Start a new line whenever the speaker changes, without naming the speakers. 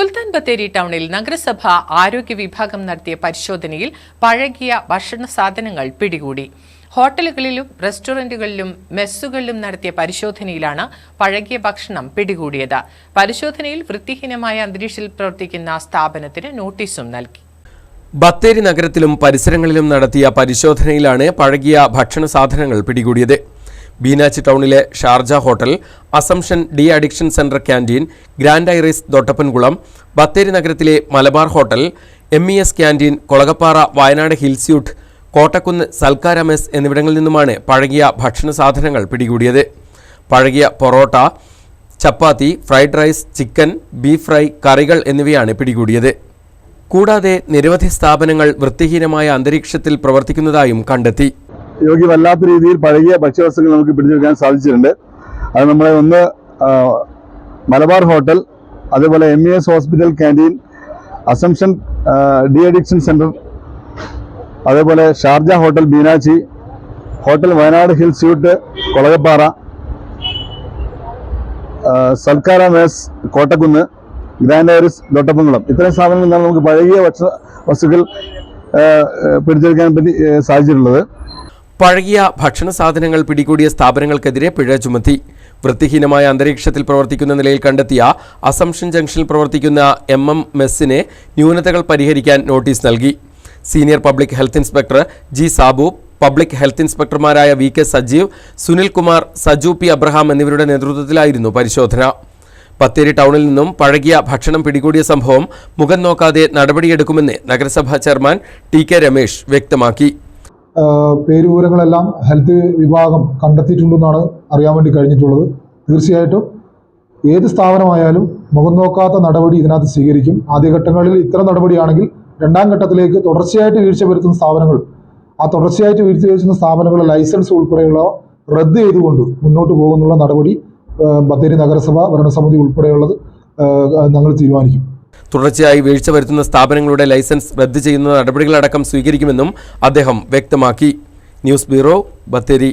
സുൽത്താൻ ബത്തേരി ടൗണിൽ നഗരസഭ ആരോഗ്യ വിഭാഗം നടത്തിയ പരിശോധനയിൽ പഴകിയ ഭക്ഷണ സാധനങ്ങൾ പിടികൂടി. ഹോട്ടലുകളിലും റെസ്റ്റോറന്റുകളിലും മെസ്സുകളിലും നടത്തിയ പരിശോധനയിലാണ് പഴകിയ ഭക്ഷണം പിടികൂടിയത്. പരിശോധനയിൽ വൃത്തിഹീനമായ അന്തരീക്ഷത്തിൽ പ്രവർത്തിക്കുന്ന സ്ഥാപനത്തിന് നോട്ടീസും നൽകി.
ബത്തേരി നഗരത്തിലും പരിസരങ്ങളിലും നടത്തിയ പരിശോധനയിലാണ് പഴകിയ ഭക്ഷണ സാധനങ്ങൾ പിടികൂടിയത്. ബീനാച്ച് ടൗണിലെ Sharjah hotel assumption de addiction centre canteen grand Iris Dottappankulam Bathery നഗരത്തിലെ Malabar hotel M E S canteen Kolagappara Wayanad hill suite Kottakkunnu Salkkara mess എന്നിവിടങ്ങളിൽ നിന്നുമാണ് പഴകിയ ഭക്ഷണ സാധനങ്ങൾ പിടികൂടിയത്. പഴകിയ porotta chapati fried rice chicken beef fry കറികൾ എന്നിവയാണ് പിടികൂടിയത്. കൂടാതെ നിരവധി സ്ഥാപനങ്ങൾ വൃത്തിഹീനമായ അന്തരീക്ഷത്തിൽ പ്രവർത്തിക്കുന്നതായും കണ്ടെത്തി.
യോഗ്യമല്ലാത്ത രീതിയിൽ പഴകിയ ഭക്ഷ്യവസ്തുക്കൾ നമുക്ക് പിടിച്ചു പിടിച്ചെടുക്കാൻ സാധിച്ചിട്ടുണ്ട്. അത് നമ്മളെ ഒന്ന് മലബാർ ഹോട്ടൽ അതേപോലെ M E S hospital canteen assumption de addiction centre അതേപോലെ Sharjah hotel Beenachi hotel Wayanad hill suite Kolagappara Salkkara mess Kottakkunnu grand Iris Dottappankulam. ഇത്തരം സ്ഥാപനങ്ങളിൽ നിന്നാണ് നമുക്ക് പഴകിയ വസ്തുക്കൾ പിടിച്ചെടുക്കാൻ പറ്റി സാധിച്ചിട്ടുള്ളത്.
പഴകിയ ഭക്ഷണ സാധനങ്ങൾ പിടികൂടിയ സ്ഥാപനങ്ങൾക്കെതിരെ പിഴ ചുമത്തി. വൃത്തിഹീനമായ അന്തരീക്ഷത്തിൽ പ്രവർത്തിക്കുന്ന നിലയിൽ കണ്ടെത്തിയ അസംഷൻ ജംഗ്ഷനിൽ പ്രവർത്തിക്കുന്ന എം എം മെസ്സിനെ ന്യൂനതകൾ പരിഹരിക്കാൻ നോട്ടീസ് നൽകി. Senior public health inspector G Sabu public health ഇൻസ്പെക്ടർമാരായ V K Sajeev Sunil Kumar Saju P Abraham എന്നിവരുടെ നേതൃത്വത്തിലായിരുന്നു പരിശോധന. ബത്തേരി ടൗണിൽ നിന്നും പഴകിയ ഭക്ഷണം പിടികൂടിയ സംഭവം മുഖം നോക്കാതെ നടപടിയെടുക്കുമെന്ന് നഗരസഭാ ചെയർമാൻ ടി കെ രമേശ് വ്യക്തമാക്കി.
പേരുവിവരങ്ങളെല്ലാം ഹെൽത്ത് വിഭാഗം കണ്ടെത്തിയിട്ടുണ്ടെന്നാണ് അറിയാൻ വേണ്ടി കഴിഞ്ഞിട്ടുള്ളത്. തീർച്ചയായിട്ടും ഏത് സ്ഥാപനമായാലും മുഖം നോക്കാത്ത നടപടി ഇതിനകത്ത് സ്വീകരിക്കും. ആദ്യഘട്ടങ്ങളിൽ ഇത്തരം നടപടിയാണെങ്കിൽ രണ്ടാം ഘട്ടത്തിലേക്ക് തുടർച്ചയായിട്ട് വീഴ്ച വരുത്തുന്ന സ്ഥാപനങ്ങൾ ആ തുടർച്ചയായിട്ട് വീഴ്ച വരുത്തുന്ന സ്ഥാപനങ്ങളെ ലൈസൻസ് ഉൾപ്പെടെയുള്ള റദ്ദ് ചെയ്തുകൊണ്ട് മുന്നോട്ട് പോകുന്നുള്ള നടപടി ബത്തേരി നഗരസഭ ഭരണസമിതി ഉൾപ്പെടെയുള്ളത് ഞങ്ങൾ തീരുമാനിക്കും.
തുടർച്ചയായി വീഴ്ച വരുത്തുന്ന സ്ഥാപനങ്ങളുടെ ലൈസൻസ് റദ്ദ് ചെയ്യുന്ന നടപടികളടക്കം സ്വീകരിക്കുമെന്നും അദ്ദേഹം വ്യക്തമാക്കി. News bureau Bathery.